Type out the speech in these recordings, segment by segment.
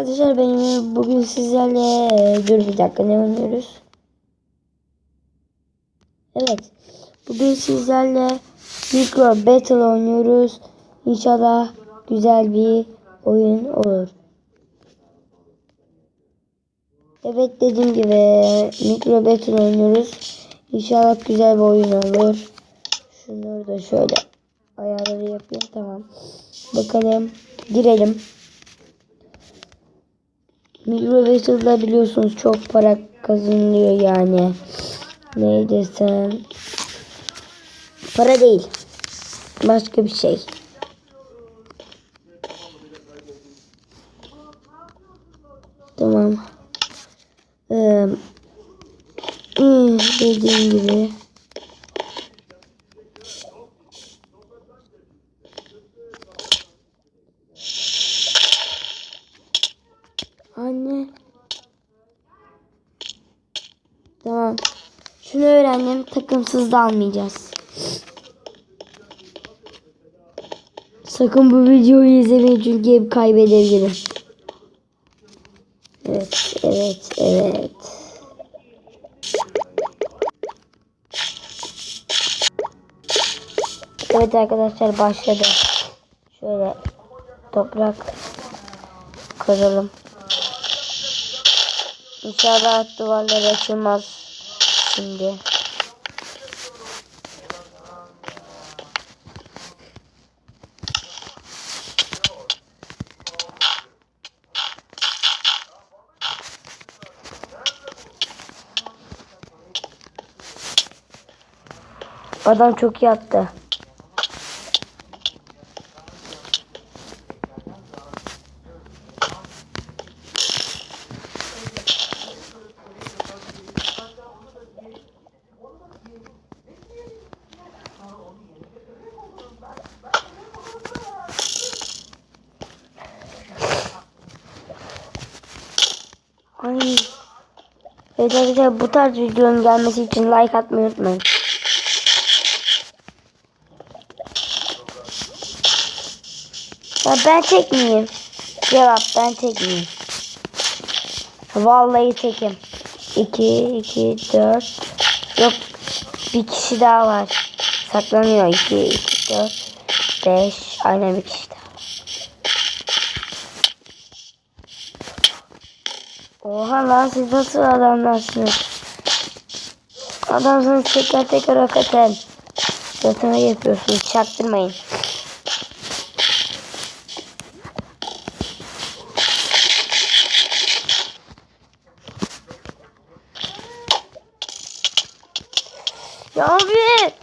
Arkadaşlar benim bugün sizlerle dur bir dakika ne oynuyoruz? Evet. Bugün sizlerle Micro Battle oynuyoruz. İnşallah güzel bir oyun olur. Evet dediğim gibi Micro Battle oynuyoruz. İnşallah güzel bir oyun olur. Şunları da şöyle ayarları yapayım tamam. Bakalım girelim. Micro Battle'da biliyorsunuz çok para kazanılıyor yani. Ne desem. Para değil. Başka bir şey. Tamam. Ee, dediğim gibi. Anne. Tamam. Şunu öğrendim. Takımsız da almayacağız. Sakın bu videoyu izlemeyin çünkü hep kaybedebilirim. Evet, evet, evet. Evet arkadaşlar başladı. Şöyle toprak kıralım. İnşallah duvarlar açılmaz şimdi. Adam çok iyi attı. Ay. Evet arkadaşlar bu tarz videonun gelmesi için like atmayı unutmayın. Ya ben tek miyim? Cevap ben tek miyim? Vallahi tekim. 2, 2, 4. Yok bir kişi daha var. Saklanıyor. 2, 2, 4, 5. Aynen bir kişi daha. Oha lan siz nasıl adamlarsınız? Adamsınız tekrar tekrar hakikaten. Yatana yapıyorsunuz. Çaktırmayın. Ya abi.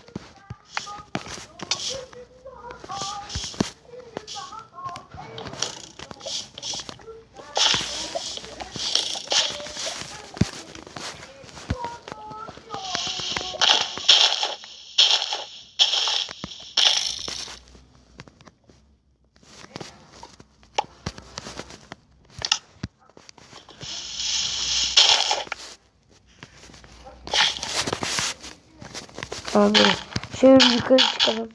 Abi şöyle yukarı çıkalım.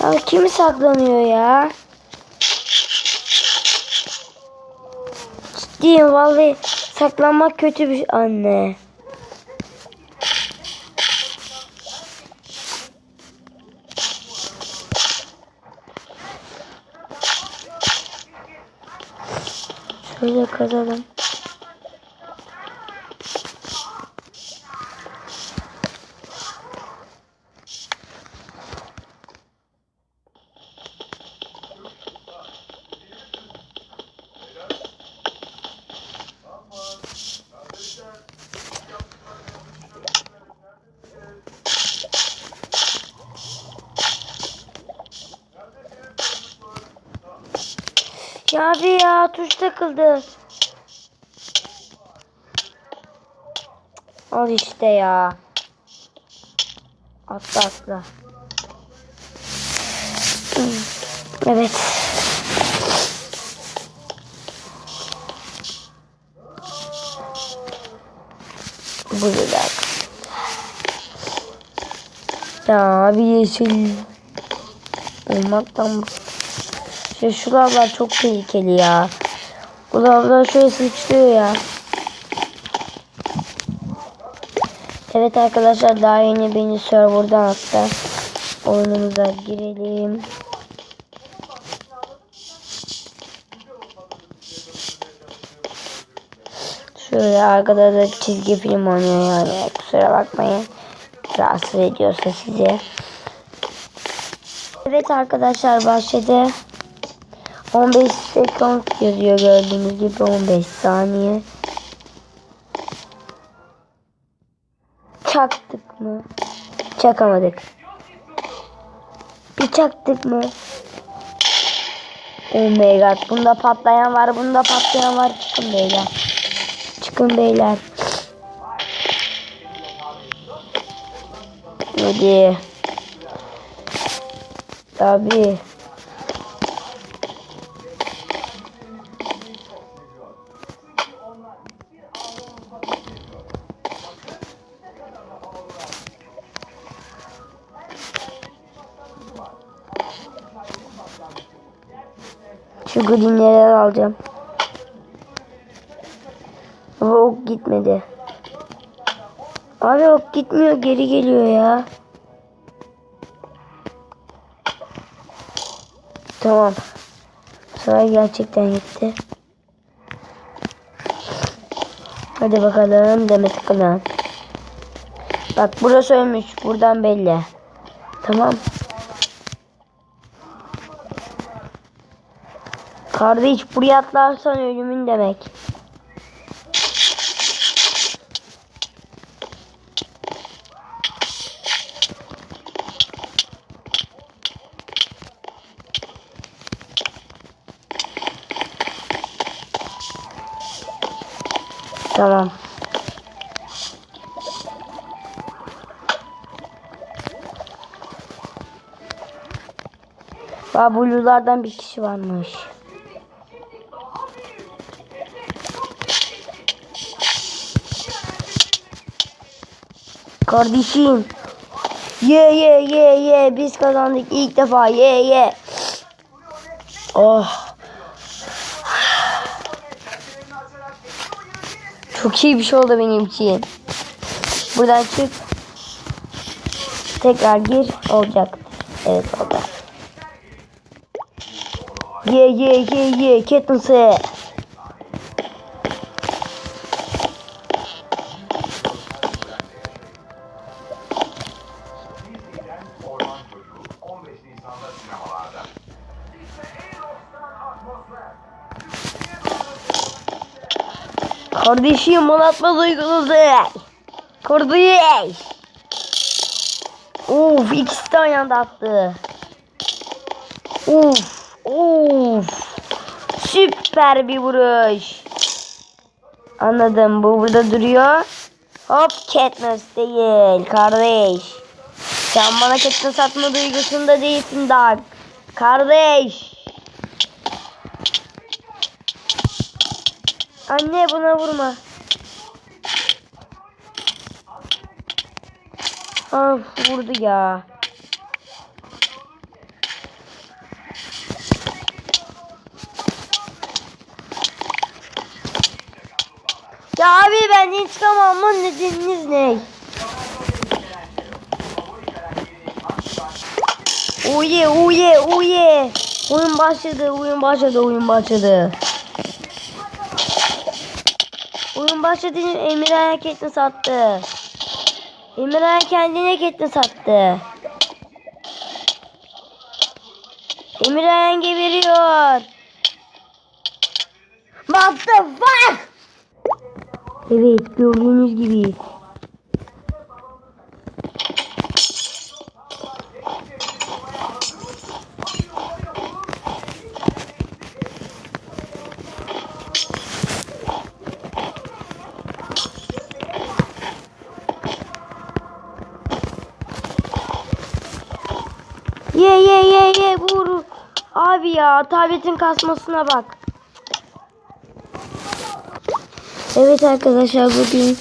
Abi kimi saklanıyor ya? Ciddiyim vallahi saklanmak kötü bir şey. anne. Şöyle kazalım. Abi ya tuş takıldı. Al işte ya. Atla atla. Evet. Bu güzel. Ya abi yeşil olmaktan mutlu ya şu lavlar çok tehlikeli ya. Bu lavlar şöyle sıçrıyor ya. Evet arkadaşlar daha yeni beni serverdan attı. Oyunumuza girelim. Şöyle arkada da çizgi film oynuyor yani kusura bakmayın. Rahatsız ediyorsa sizi. Evet arkadaşlar başladı. 15 sekund yazıyor gördüğünüz gibi 15 saniye. Çaktık mı? Çakamadık. Bir çaktık mı? Oh my god. Bunda patlayan var. Bunda patlayan var. Çıkın beyler. Çıkın beyler. Hadi. Tabii. Şu greenleri alacağım. Ama ok gitmedi. Abi ok gitmiyor geri geliyor ya. Tamam. Sıra gerçekten gitti. Hadi bakalım Demet Akın'a. Bak burası ölmüş. Buradan belli. Tamam. Kardeş buraya atlarsan ölümün demek. Tamam. Aa, blue'lardan bir kişi varmış. Kardeşim. Ye ye ye ye biz kazandık ilk defa ye ye. Oh. Çok iyi bir şey oldu benim için. Buradan çık. Tekrar gir. Olacak. Evet oldu. Ye ye ye ye. Katniss. Kardeşim anlatma duygunuzu. Kardeş. Uf ikisi de aynı attı. Uf uf. Süper bir vuruş. Anladım bu burada duruyor. Hop Katniss değil kardeş. Sen bana Katniss atma duygusunda değilsin daha. Kardeş. Anne buna vurma. Of vurdu ya. Ya abi ben intikam alma nedeniniz ne? Uye uye uye. Oyun başladı, oyun başladı, oyun başladı. Başladı Emirhan hareketini sattı. Emirhan kendine hareketini sattı. Emirhan geberiyor. What the fuck? Evet gördüğünüz gibi. Ye ye ye ye vur. Abi ya tabletin kasmasına bak. Evet arkadaşlar bugün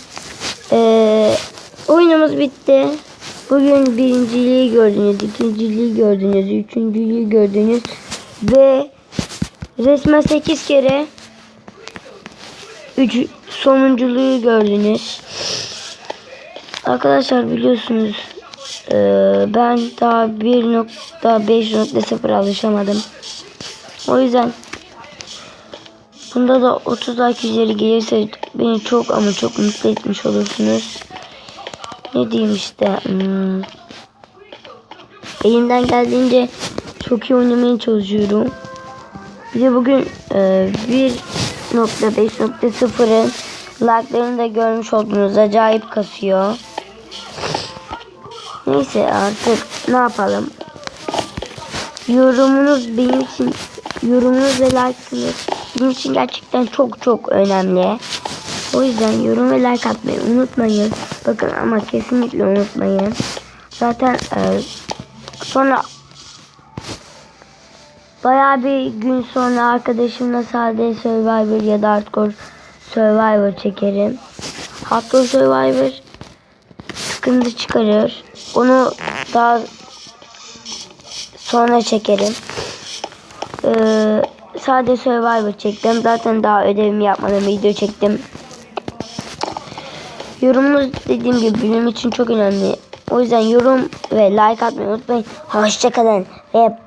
Ee, oyunumuz bitti. Bugün birinciliği gördünüz, ikinciliği gördünüz, üçüncülüğü gördünüz ve resmen 8 kere üç, sonunculuğu gördünüz. Arkadaşlar biliyorsunuz eee, ben daha 1.5.0 alışamadım. O yüzden bunda da 30 like üzeri gelirse beni çok ama çok mutlu etmiş olursunuz. Ne diyeyim işte. hmm, elimden geldiğince çok iyi oynamaya çalışıyorum. Bir de bugün e, 1.5.0'ın like'larını da görmüş oldunuz. Acayip kasıyor. Neyse artık ne yapalım. Yorumunuz benim için yorumunuz ve like'ınız benim için gerçekten çok çok önemli. O yüzden yorum ve like atmayı unutmayın. Bakın ama kesinlikle unutmayın. Zaten e, sonra Bayağı bir gün sonra arkadaşımla sade Survivor ya da Hardcore Survivor çekerim. Hardcore Survivor sıkıntı çıkarır. Onu daha sonra çekerim. Ee, sade Survivor çektim. Zaten daha ödevimi yapmadan video çektim. Yorumunuz dediğim gibi benim için çok önemli. O yüzden yorum ve like atmayı unutmayın. Hoşçakalın ve